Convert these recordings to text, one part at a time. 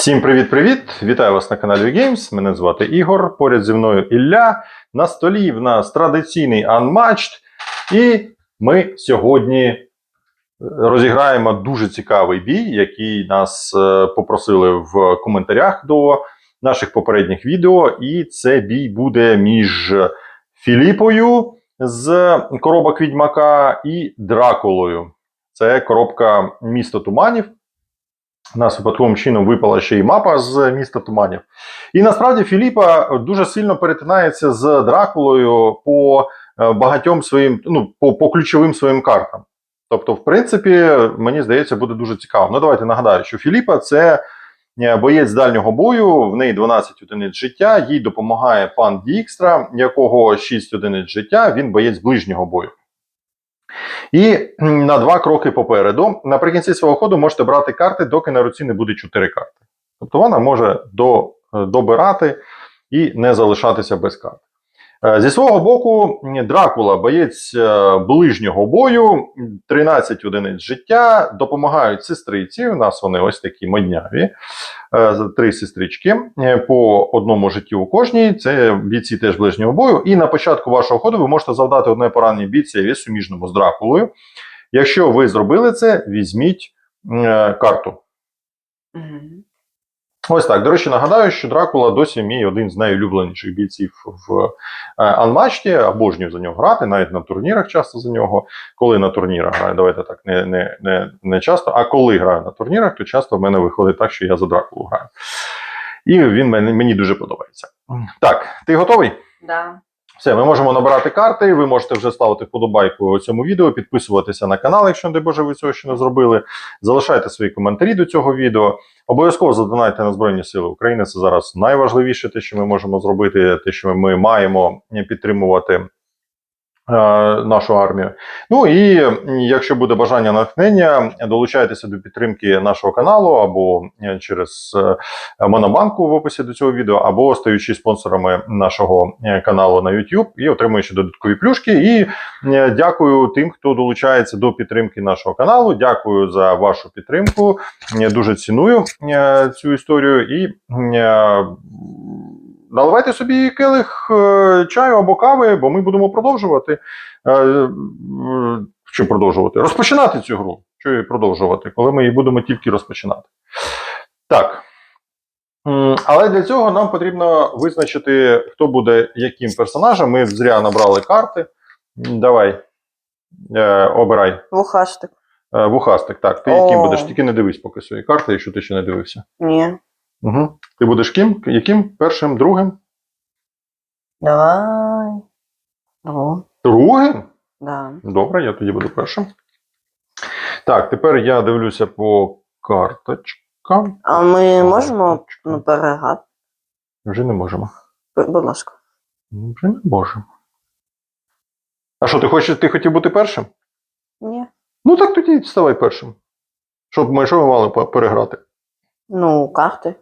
Всім привіт-привіт! Вітаю вас на каналі Games. Мене звати Ігор. Поряд зі мною Ілля. На столі в нас традиційний Unmatched. І ми сьогодні розіграємо дуже цікавий бій, який нас е, попросили в коментарях до наших попередніх відео. І це бій буде між Філіпою з коробок Відьмака і Дракулою. Це коробка місто туманів. Нас випадковим чином випала ще й мапа з міста Туманів. І насправді Філіпа дуже сильно перетинається з Дракулою по е, багатьом своїм, ну, по, по ключовим своїм картам. Тобто, в принципі, мені здається, буде дуже цікаво. Ну, давайте нагадаю, що Філіпа це е, боєць дальнього бою, в неї 12 одиниць життя, їй допомагає пан Дікстра, якого 6 одиниць життя, він боєць ближнього бою. І на два кроки попереду, наприкінці свого ходу можете брати карти, доки на руці не буде 4 карти. Тобто вона може до, е, добирати і не залишатися без карт. Е, Зі свого боку, Дракула, боєць е, ближнього бою, 13 одиниць життя, допомагають сестриці. У нас вони ось такі модняві, е, три сестрички по одному життю у кожній. Це бійці теж ближнього бою. І на початку вашого ходу ви можете завдати одне поранення бійцеві суміжному з Дракулою. Якщо ви зробили це, візьміть карту. Мгм. Ось так. До речі, нагадаю, що Дракула досі мій один з найулюбленіших бійців в е, Анмачті. Обожнюю за нього грати, навіть на турнірах часто за нього. Коли на турнірах граю, давайте так, не, не, не, не часто, а коли граю на турнірах, то часто в мене виходить так, що я за Дракулу граю. І він мені, мені дуже подобається. Так, ти готовий? Да. Все, ми можемо набирати карти. Ви можете вже ставити вподобайку цьому відео, підписуватися на канал, якщо не Боже, ви цього ще не зробили. Залишайте свої коментарі до цього відео. Обов'язково задонайте на Збройні Сили України. Це зараз найважливіше, те, що ми можемо зробити, те, що ми маємо підтримувати нашу армію. Ну і якщо буде бажання натхнення, долучайтеся до підтримки нашого каналу або е, через е, Монобанку в описі до цього відео, або стаючи спонсорами нашого е, каналу на YouTube і отримуючи додаткові плюшки. І е, дякую тим, хто долучається до підтримки нашого каналу. Дякую за вашу підтримку. Дуже ціную е, цю історію і. Е, Наливайте собі келих е, чаю або кави, бо ми будемо продовжувати. Е, е, Що продовжувати? Розпочинати цю гру. Що її продовжувати, коли ми її будемо тільки розпочинати. Так. Але для цього нам потрібно визначити, хто буде яким персонажем. Ми зря набрали карти. Давай. Е, обирай. Вухастик. Е, Вухастик, так. Ти яким будеш? Тільки не дивись поки свої карти, якщо ти ще не дивився. Ні. Угу. Ти будеш ким? Яким? Першим, другим? Давай. Другим? да. Добре, я тоді буду першим. Так, тепер я дивлюся по карточкам. А ми можемо ну? Вже не можемо. Будь ласка. Вже не можемо. А що, ти хочеш, ти хотів бути першим? Ні. Ну так тоді ставай першим. Щоб ми що ми мали переграти? Ну, карти.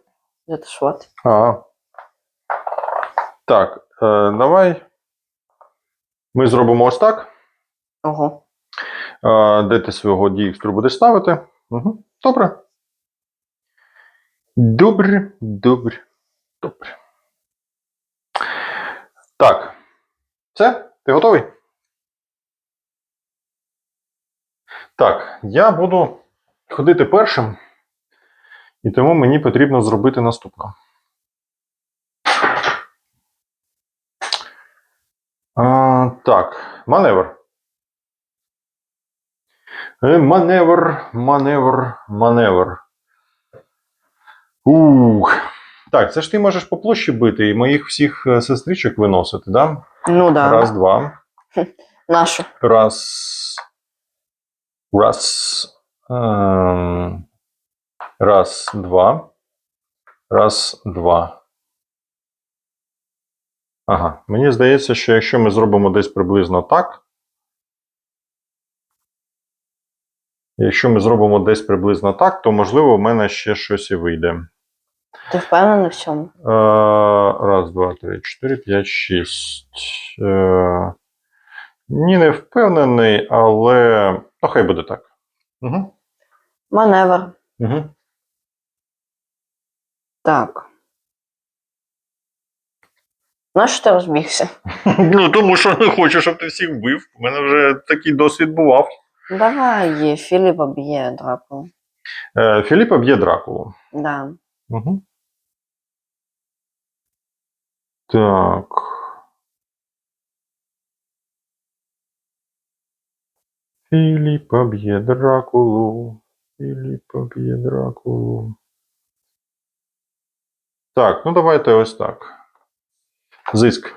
Затишувати. А. Так, е, давай. Ми зробимо ось так. Ого. Е, де ти свого дієкстру будеш ставити? Угу. Добре. Добре, добре, добре. Так. Все? Ти готовий? Так, я буду ходити першим, і тому мені потрібно зробити наступне. А, так, маневр. Е, Маневр, маневр, маневр. Ух. Так, це ж ти можеш по площі бити і моїх всіх е, сестричок виносити, да? Ну да. Раз, два. Нашу. Раз. Раз. Ем, Раз, два. Раз, два. Ага. Мені здається, що якщо ми зробимо десь приблизно так. Якщо ми зробимо десь приблизно так, то можливо в мене ще щось і вийде. Ти впевнений в цьому? Е, Раз, два, три, чотири, п'ять, шість. Е, Ні, не впевнений, але. Ну, хай буде так. Угу. Маневр. Угу. Так. На що ти розбігся? Ну, тому що не хочу, щоб ти всіх вбив. У мене вже такий досвід бував. Давай, Філіп об'є Дракулу. Е, Філіпа б'є Дракулу. Да. Угу. Так. Філіпа б'є Дракулу. Філіпа б'є Дракулу. Так, ну давайте ось так. Зиск.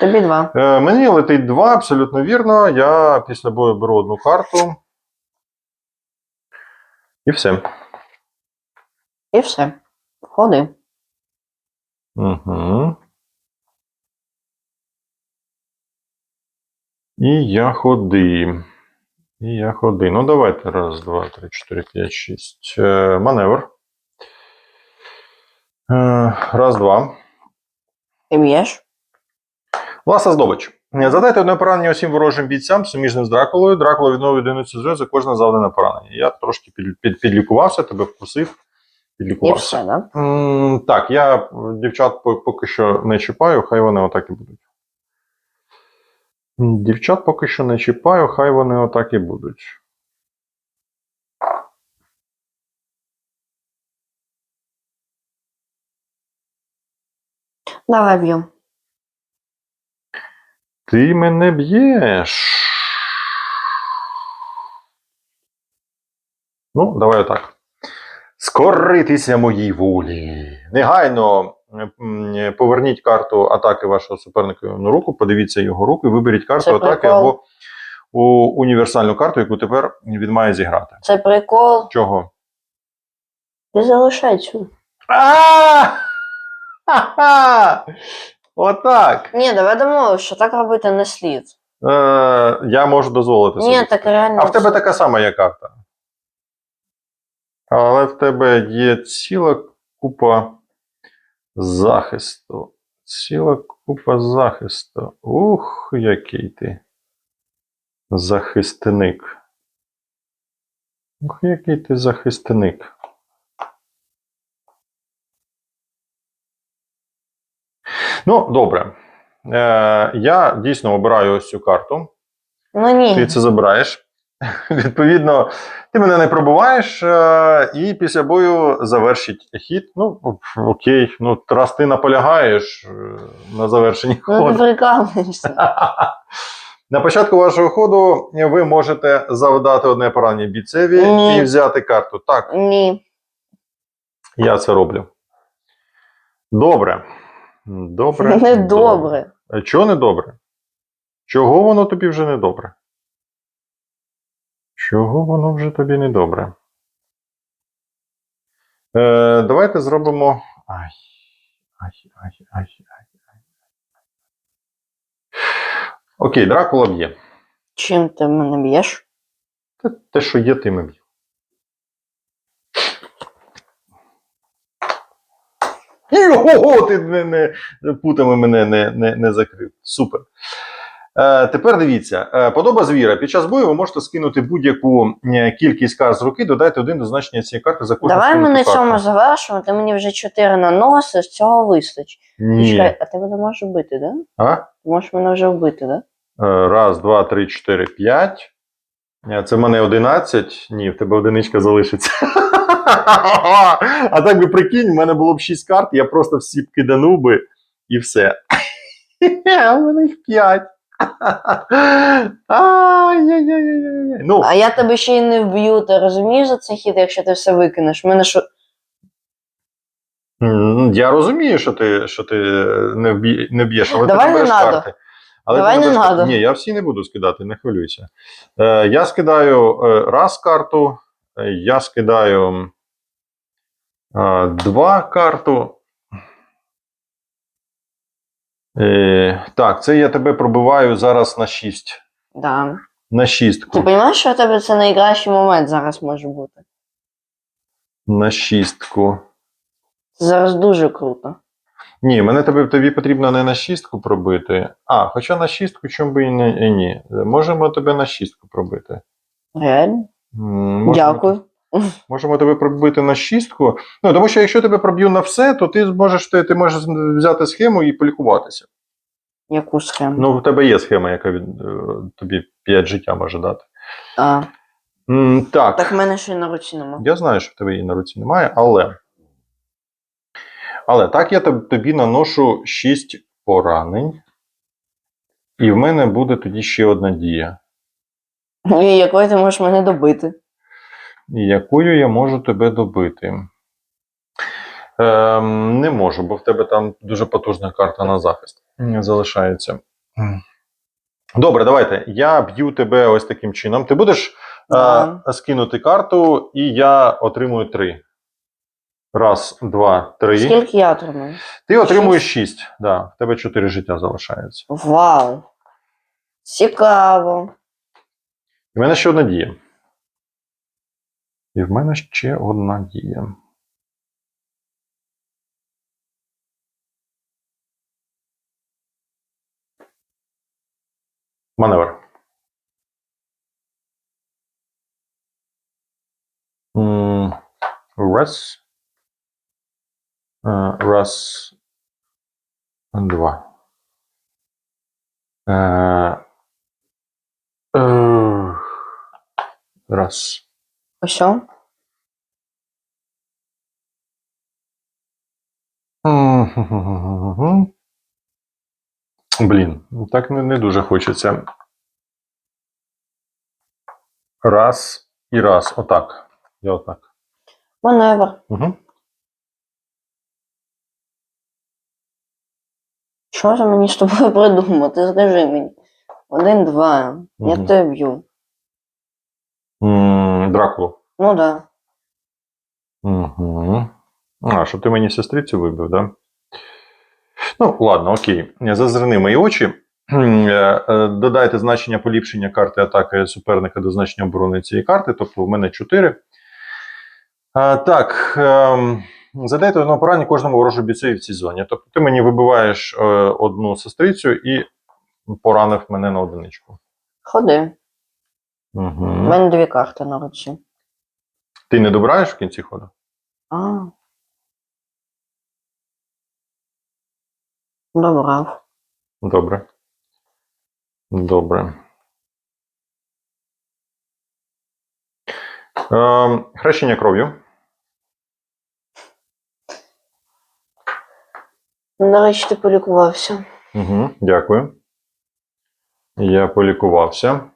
Тобі два. Е, мені летить два, абсолютно вірно. Я після бою беру одну карту. І все. І все. Ходи. Угу. І я ходи. І я ходи. Ну, давайте. Раз, два, три, чотири, п'ять, шість. Е, маневр. Раз, два. Ти б'єш? Власна здобич. Задайте одне поранення усім ворожим бійцям, суміжним з Дракулою. Дракула відновить одиницю здоров'я за кожне завдане поранення. Я трошки під, під, підлікувався, тебе вкусив. І все, да? М, Так, я дівчат по- поки що не чіпаю, хай вони отак і будуть. М, Дівчат поки що не чіпаю, хай вони отак і будуть. Давай б'ю. Ти мене б'єш. Ну, давай отак. Скоритися моїй волі. Негайно поверніть карту атаки вашого суперника на руку, подивіться його руку і виберіть карту Це атаки прикол. або у універсальну карту, яку тепер він має зіграти. Це прикол. Чого? Ти залишай цю. А! Ха-ха! Отак. Ні, давай домовимось, що так робити не слід. Е, я можу дозволити собі. Ні, так реально. А в тебе така сама є карта. Але в тебе є ціла купа захисту. Ціла купа захисту. Ух, який ти. Захисник. Ух, який ти захисник. Ну, добре. Е, я дійсно обираю ось цю карту. Ну ні. Ти це забираєш. Відповідно, ти мене не пробуваєш, е, і після бою завершить хід. Ну, окей, ну, раз ти наполягаєш е, на завершенні Ну ходу. ти прикалуєшся. На початку вашого ходу ви можете завдати одне поранення бійцеві Ні. і взяти карту. Так, Ні. я це роблю. Добре. Добре. Недобре. А Чого не добре? Чого воно тобі вже не добре? Чого воно вже тобі не добре? Е, давайте зробимо. Ай. Ай, ай, ай, ай, ай. Окей, Дракула б'є. Чим ти мене б'єш? Те, що є, тим і б'є. Ого, ти не, не, путами мене не, не, не закрив. Супер. Е, тепер дивіться, е, подоба звіра. Під час бою ви можете скинути будь-яку е, кількість карт з руки, додайте один до значення цієї карти за кожну Давай ми на карту. цьому завершимо, ти мені вже чотири наносиш, цього вистачить. Ні. Чекай, а ти мене можеш вбити, да? А? Ти можеш мене вже вбити, да? Е, Раз, два, три, чотири, п'ять. Е, Це в мене 11. Ні, в тебе одиничка залишиться. А так би прикинь, в мене було б 6 карт, я просто всі б киданув би і все. А в мене їх 5. Ну, А я тебе ще й не вб'ю, ти розумієш за цей хід, якщо ти все викинеш? Мене що. я розумію, що ти, що ти не, вб'є, не б'єш, але Давай ти не надо. карти. Але Давай ти не надо. Ні, я всі не буду скидати, не хвилюйся. Е, я скидаю е, раз карту, е, я скидаю два карту. Е, так, це я тебе пробиваю зараз на 6. Да. На 6. Ти розумієш, що в тебе це найкращий момент зараз може бути? На шістку. Це зараз дуже круто. Ні, мене тобі, тобі потрібно не на шістку пробити. А, хоча на шістку, чому би і не і ні. Можемо тебе на шістку пробити. Реально? Можемо Дякую. Можемо тебе пробити на шістку. Ну, тому що якщо тебе проб'ю на все, то ти зможеш ти, ти можеш взяти схему і полікуватися. Яку схему? Ну, в тебе є схема, яка від, е, тобі 5 життя може дати. А, М, так. так в мене ще й на руці нема. Я знаю, що в тебе її на руці немає, але. Але так я тобі наношу 6 поранень. І в мене буде тоді ще одна дія. І якою ти можеш мене добити? І якою я можу тебе добити? Ем, не можу, бо в тебе там дуже потужна карта на захист залишається. Добре, давайте. Я б'ю тебе ось таким чином. Ти будеш Да. е, скинути карту, і я отримую 3. Раз, два, три. Скільки я отримаю? Ти отримуєш 6. Да, в тебе 4 життя залишається. Вау! Цікаво. І в мене ще одна дія. І в мене ще одна дія. Маневр. Раз. Е, Раз. Два. Е, е, Раз. Ось. Блін, так не, не дуже хочеться. Раз і раз. Отак. Я отак. Маневр. Угу. Що ж мені з тобою придумати? Скажи мені. Один, два. Я тебе б'ю. Дракулу. Ну да. Угу. А, що ти мені сестрицю вибив, да? Ну, ладно, окей. Зазирни мої очі. Е, е, Додайте значення поліпшення карти атаки суперника до значення оборони цієї карти, тобто в мене 4. Так, ем, задайте одного поранення кожному ворожу бійцеві в цій зоні. Тобто ти мені вибиваєш е, одну сестрицю і поранив мене на одиничку. Ходи. У Угу. мене дві карти на руці. Ти не добираєш в кінці ходу? А. Добрав. Добре. Добре. Ем, хрещення кров'ю. Речі, ти полікувався. Угу, дякую. Я полікувався.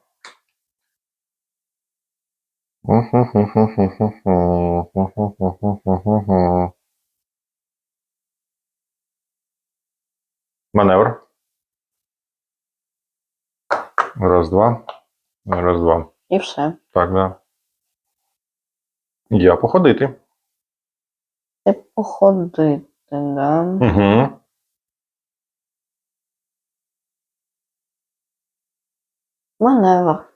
Маневр. Раз, два. Раз, два. І все. Так, да. Я походити. Ти походити, да? Угу. Маневр.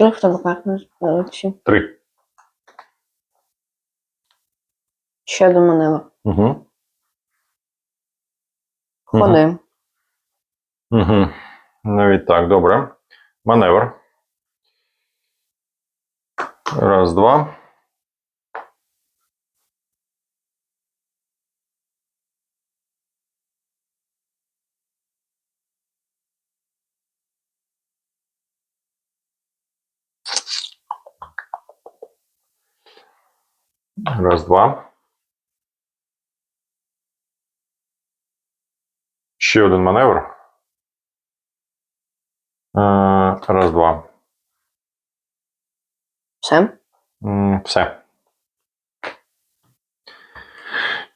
Скільки табаках руці? Три. Ще до маневр. Угу. Ходи. Угу. Навіть так, добре. Маневр. Раз, два. Раз, два. Ще один маневр. Е, Раз, два. Все? Все.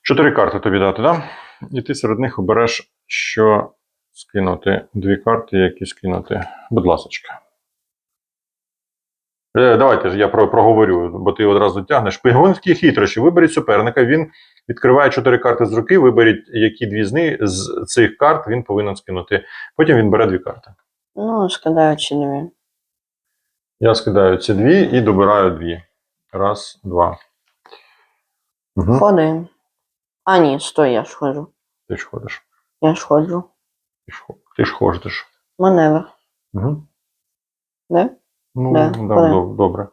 Чотири карти тобі дати? Да? І ти серед них обереш, що скинути. Дві карти, які скинути. Будь ласочка. Е, давайте ж я про, проговорю, бо ти одразу тягнеш. Пигунські хитрощі. Виберіть суперника. Він відкриває чотири карти з руки. Виберіть, які дві з, них, з цих карт він повинен скинути. Потім він бере дві карти. Ну, скидаю ці дві. Я скидаю ці дві і добираю дві. Раз, два. Угу. Ходи. А, ні, стой, я ж ходжу. Ти ж ходиш. Я ж ходжу. Ти ж ходиш. Ти ж хочеш. Маневр. Угу. Да? Ну, Да, да, ходи. доб- добре.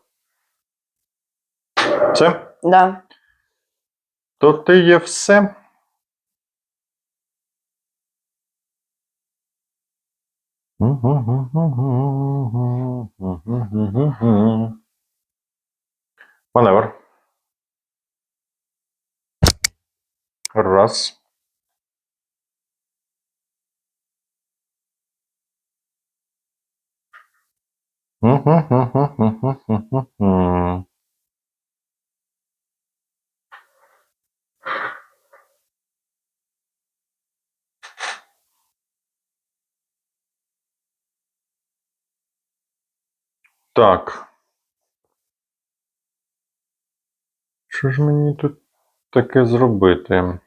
Все? Да. То ти є все. Маневр. Раз. Так. Що ж мені тут таке зробити?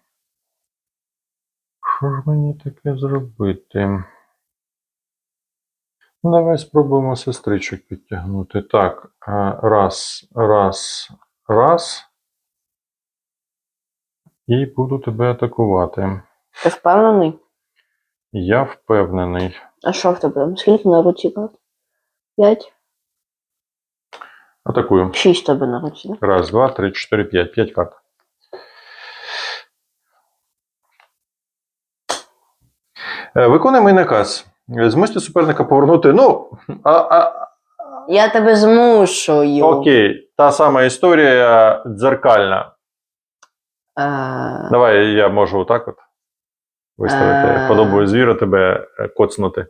Що ж мені таке зробити? Ну, Давай спробуємо сестричок підтягнути. Так, раз, раз, раз. І буду тебе атакувати. Ти впевнений? Я впевнений. А що в тебе там? Скільки на руці карт? П'ять? Атакую. Шість тебе на руці? Раз, два, три, чотири, п'ять. П'ять карт. Е, Виконуй мій наказ. Змусьте суперника повернути. Ну, а, а, Я тебе змушую. окей, та сама історія дзеркальна. Е, Давай я можу отак от виставити. Е. Подобаю звіра тебе е, коцнути.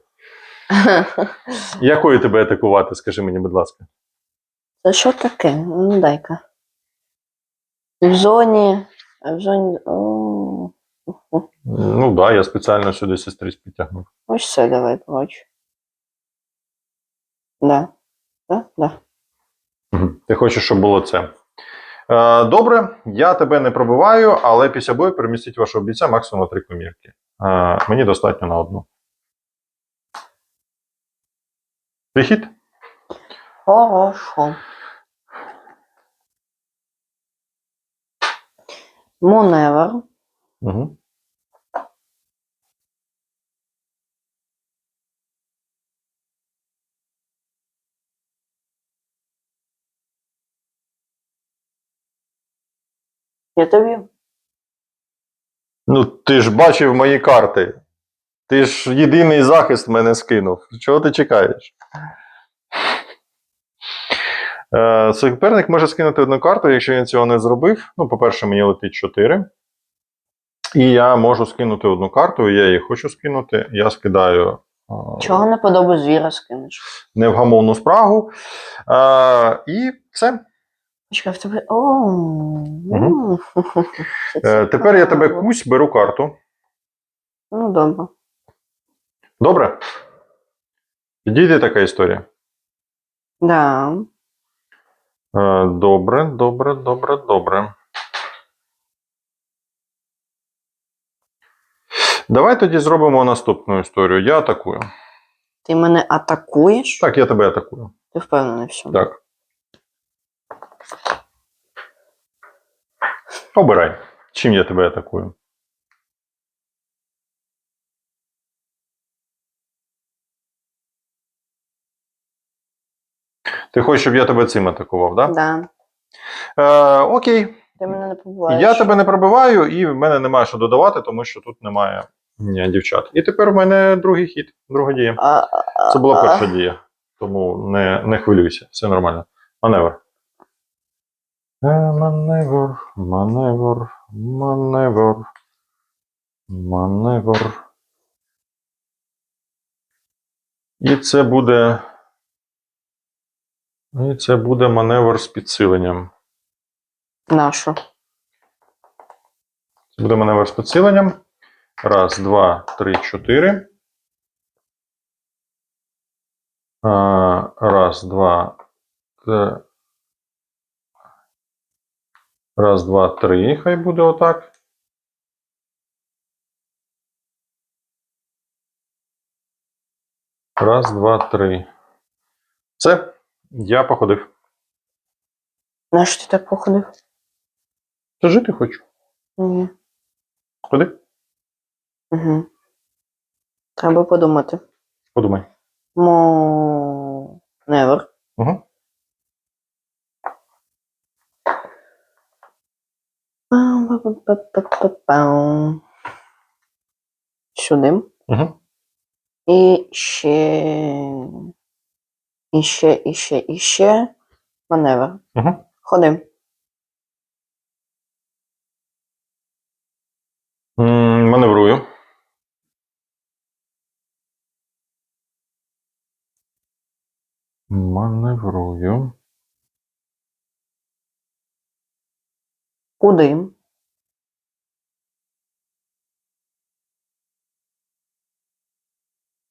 Якою тебе атакувати, скажи мені, будь ласка. Це що таке? Ну, дай-ка. В зоні. В зоні. О, Ну так, да, я спеціально сюди сестриць підтягнув. Ось це давай, коротше. Да. Да? Да. Ти хочеш, щоб було це. Е, добре, я тебе не пробиваю, але після бою перемістіть вашого бійця максимум на три комірки. Е, мені достатньо на одну. Вихід? Хорошо. Маневр. Угу. Я тобі. Ну, ти ж бачив мої карти. Ти ж єдиний захист мене скинув. Чого ти чекаєш? Е, суперник може скинути одну карту, якщо він цього не зробив. Ну, по-перше, мені летить 4. І я можу скинути одну карту, я її хочу скинути. Я скидаю Чого не подобу звіра скинеш? невгамовну спрагу. Е, і все. Почекай, в тебе. О. Це Е, тепер я тебе кусь, беру карту. Ну, добре. Добре? Підійде така історія. Да. Е, Добре, добре, добре, добре. Давай тоді зробимо наступну історію. Я атакую. Ти мене атакуєш? Так, я тебе атакую. Ти впевнений в цьому? Так. Обирай. Чим я тебе атакую? Ти хочеш, щоб я тебе цим атакував, так? Да. Да? Е, окей. Ти мене не побуваєш. Я тебе не пробиваю, і в мене немає що додавати, тому що тут немає ні, дівчат. І тепер в мене другий хід, друга дія. А, а, Це була перша дія. Тому не, не хвилюйся, все нормально. Маневр. Е, Маневр, маневр, маневр. Маневр. І це буде. І це буде маневр з підсиленням. Нашу. Це буде маневр з підсиленням. Раз, два, три, чотири. Раз, два. Раз, два, три. Хай буде отак. Раз, два, три. Все. Я походив. Нащо ти так походив? Та жити хочу. Ні. Ходи. Угу. Треба подумати. Подумай. Мо... Невер. Угу. Сюди. Угу. І ще. І ще, і ще, і ще. Маневр. Угу. Ходи. Маневрую. Маневрую. Куди?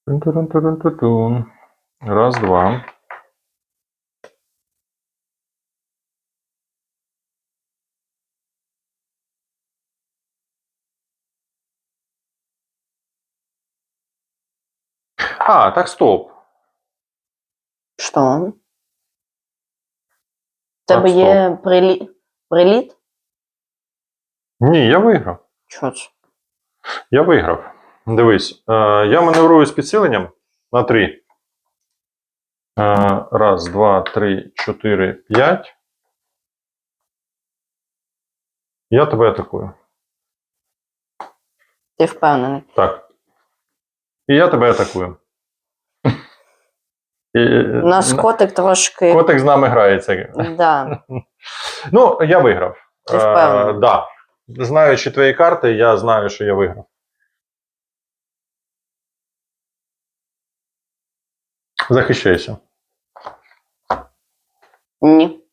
Тун-тун-тун-тун-тун. Раз, два. А, так стоп. Що? В тебе стоп. є приліт? Приліт? Ні, я виграв. Що це? Я виграв. Дивись, е, я маневрую з підсиленням на 3. Е, раз, два, три, чотири, п'ять. Я тебе атакую. Ти впевнений. Так. І я тебе атакую. І, У нас котик трошки. Котик з нами грається. Да. Ну, я виграв. Ти впевнений? да. Знаючи твої карти, я знаю, що я виграв. Захищайся. Ні.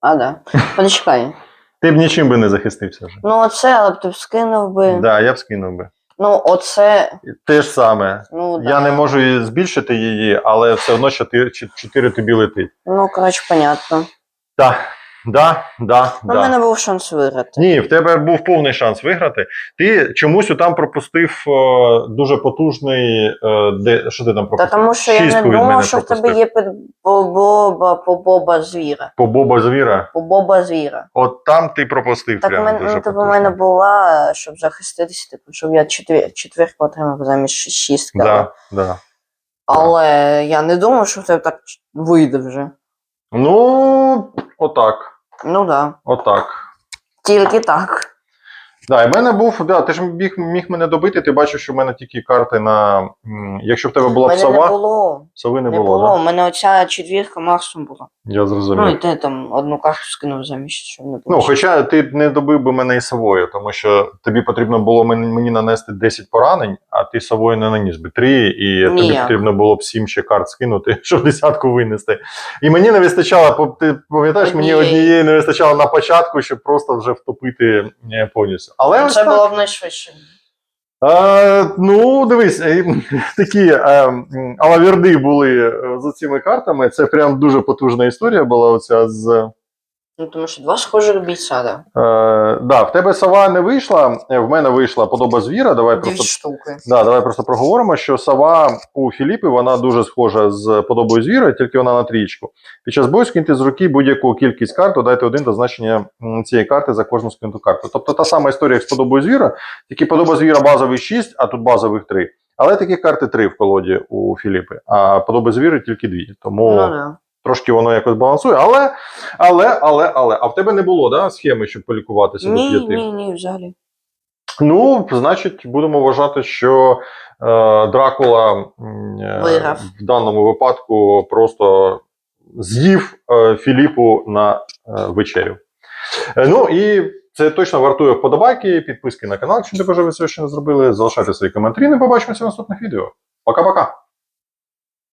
А, да. Почекай. Ти б нічим би не захистився вже. Ну, оце, але б ти б скинув би. Так, да, я б скинув би. Ну, оце. Те ж саме. Ну, да. Я не можу збільшити її, але все одно 4, 4 тобі летить. Ну, коротше, понятно. Так, да, да, в да. мене був шанс виграти. Ні, в тебе був повний шанс виграти. Ти чомусь там пропустив е, дуже потужний. Е, де, що ти там Та пропустив? тому що я не думав, що в тебе є побоба, побоба звіра. По Боба звіра. Побоба звіра. От там ти пропустив Так, прям мен, дуже ну, типу, в мене була, щоб захиститися, типу, щоб я четвір, четвірку отримав замість шістки. але- Да, да. Але я не думав, що в тебе так вийде вже. Ну, отак. Ну да. Отак. Тільки так. Да, і в мене був, да, ти ж міг, міг мене добити, ти бачив, що в мене тільки карти на. м, Якщо в тебе була б мене сова, не було. сови не, Не було, було. У Да? мене оця четвірка максимум була. Я зрозумів. Ну і ти там одну карту скинув замість, щоб не було. Ну, хоча ти б не добив би мене і совою, тому що тобі потрібно було мені, мені нанести 10 поранень, а ти совою не наніс би 3, і тобі Ніяк. потрібно було б 7 ще карт скинути, щоб десятку винести. І мені не вистачало, по- ти пам'ятаєш, мені Однієї. однієї не вистачало на початку, щоб просто вже втопити е, повністю. Але Це так. було б найшвидше. Е, ну, дивись, е, такі е, алаверди були е, за цими картами. Це прям дуже потужна історія була. Оця з. Ну, тому що два схожих бійця, да. Е, да, в тебе сова не вийшла, е, в мене вийшла подоба звіра. Давай Дві просто, штуки. да, давай просто проговоримо, що сова у Філіпи вона дуже схожа з подобою звіра, тільки вона на трієчку. Під час бою скиньте з руки будь-яку кількість карт, додайте один до значення цієї карти за кожну скинуту карту. Тобто та сама історія, як з подобою звіра, тільки подоба звіра базовий 6, а тут базових 3. Але такі карти 3 в колоді у Філіпи, а подоби звіри тільки 2. Тому Ну, да. Трошки воно якось балансує. Але, але, але, але. А в тебе не було да, схеми, щоб полікуватися до Ні, п'яти? ні, ні, взагалі. Ну, значить, будемо вважати, що е, Дракула е, в даному випадку просто з'їв е, Філіпу на е, вечерю. Е, ну і це точно вартує вподобайки, підписки на канал, якщо ви ще не зробили. Залишайте свої коментарі. Не побачимося в наступних відео. Пока-пока.